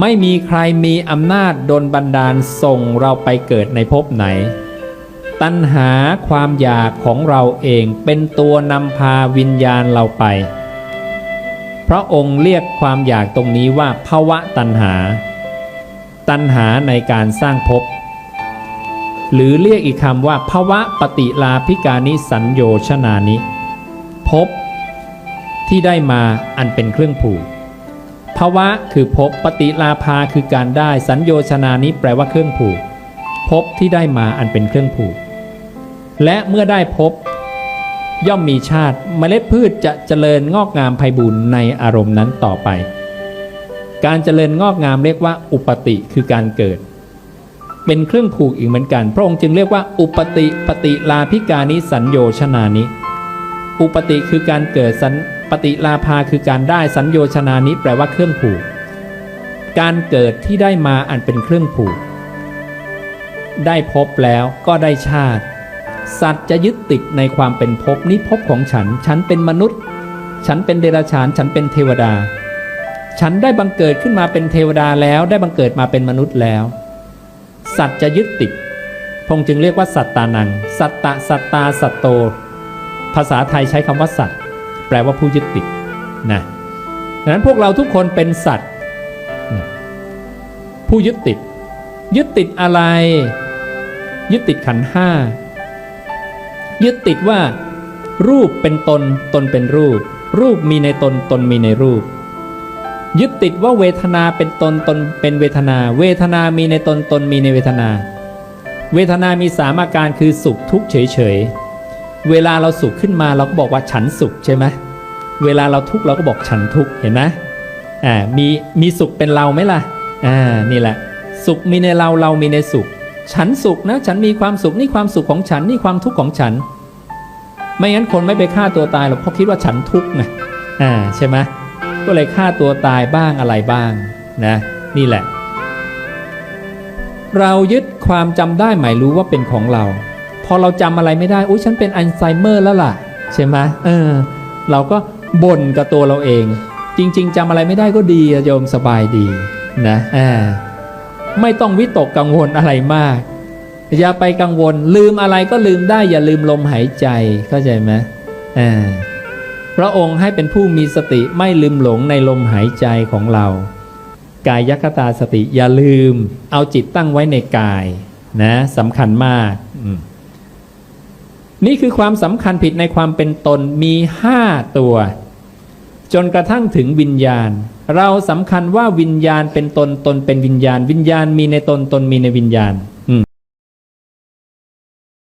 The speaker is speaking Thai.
ไม่มีใครมีอำนาจดลบันดาลส่งเราไปเกิดในภพไหน ตัณหาความอยากของเราเองเป็นตัวนำพาวิญญาณเราไป พระองค์เรียกความอยากตรงนี้ว่าภาวะตัณหา ตัณหาในการสร้างภพหรือเรียกอีกคำว่าภาวะปฏิลาภิกานิสัญโยชนานิภพที่ได้มาอันเป็นเครื่องผูก ภวะคือภพปฏิลาภาคือการได้ สัญโยชนานิแปลว่าเครื่องผูกภพที่ได้มาอันเป็นเครื่องผูก และเมื่อได้ภพย่อมมีชาติเมล็ดพืชจะเจริญงอกงามไพบูรณ์ในอารมณ์นั้นต่อไป การเจริญงอกงามเรียกว่า อุปติคือการเกิด เป็นเครื่องผูกอีกเหมือนกัน พระองค์จึงเรียกว่า อุปติปฏิลาภิกานิสัญโยชนานิอุปติคือการเกิดสัน ปฏิลาภาคือการได้สัญโยชนานิแปลว่าเครื่องผูก การเกิดที่ได้มาอันเป็นเครื่องผูก ได้พบแล้วก็ได้ชาติ สัตว์จะยึดติดในความเป็นภพนี้ภพของฉัน ฉันเป็นมนุษย์ ฉันเป็นเดรัจฉาน ฉันเป็นเทวดา ฉันได้บังเกิดขึ้นมาเป็นเทวดาแล้วได้บังเกิดมาเป็นมนุษย์แล้ว สัตว์จะยึดติดพงจึงเรียกว่าสัตตานัง สัตตะสัตตาสัตโต ภาษาไทยใช้คำว่าสัตว์ แปลว่าผู้ยึดติดนะดังนั้นพวกเราทุกคนเป็นสัตว์ ผู้ยึดติด ยึดติดอะไร ยึดติดขันห้ายึดติดว่า รูปเป็นตนตนเป็นรูป รูปมีในตนตนมีในรูป ยึดติดว่าเวทนาเป็นตนตนเป็นเวทนา เวทนามีในตนตนมีในเวทนา เวทนามีสามอาการคือสุขทุกข์เฉยเฉย เวลาเราสุขขึ้นมาเราก็บอกว่าฉันสุขใช่ไหมเวลาเราทุกข์เราก็บอกฉันทุกข์เห็นไหมอ่ามีมีสุขเป็นเราไหมล่ะอ่านี่แหละ สุขมีในเราเรามีในสุข ฉันสุขนะ ฉันมีความสุขนี่ความสุขของฉันนี่ความทุกข์ของฉัน ไม่งั้นคนไม่ไปฆ่าตัวตายหรอกเพราะคิดว่าฉันทุกข์ไงอ่าใช่ไหมก็เลยฆ่าตัวตายบ้างอะไรบ้างนะนี่แหละ เรายึดความจำได้หมายรู้ว่าเป็นของเรา พอเราจำอะไรไม่ได้อุ้ยฉันเป็นอัลไซเมอร์แล้วล่ะ ใช่ไหมเออ เราก็บ่นกับตัวเราเอง จริง ๆจำอะไรไม่ได้ก็ดีอะโยมสบายดีนะอ่าไม่ต้องวิตกกังวลอะไรมาก อย่าไปกังวล ลืมอะไรก็ลืมได้ อย่าลืมลมหายใจเข้าใจไหมอ่าพระองค์ให้เป็นผู้มีสติไม่ลืมหลงในลมหายใจของเรา กายคตาสติอย่าลืม เอาจิตตั้งไว้ในกาย นะสำคัญมากอืม นี่คือความสำคัญผิดในความเป็นตนมีห้าตัว จนกระทั่งถึงวิญญาณ เราสำคัญว่าวิญญาณเป็นตนตนเป็นวิญญาณ วิญญาณมีในตนตนมีในวิญญาณ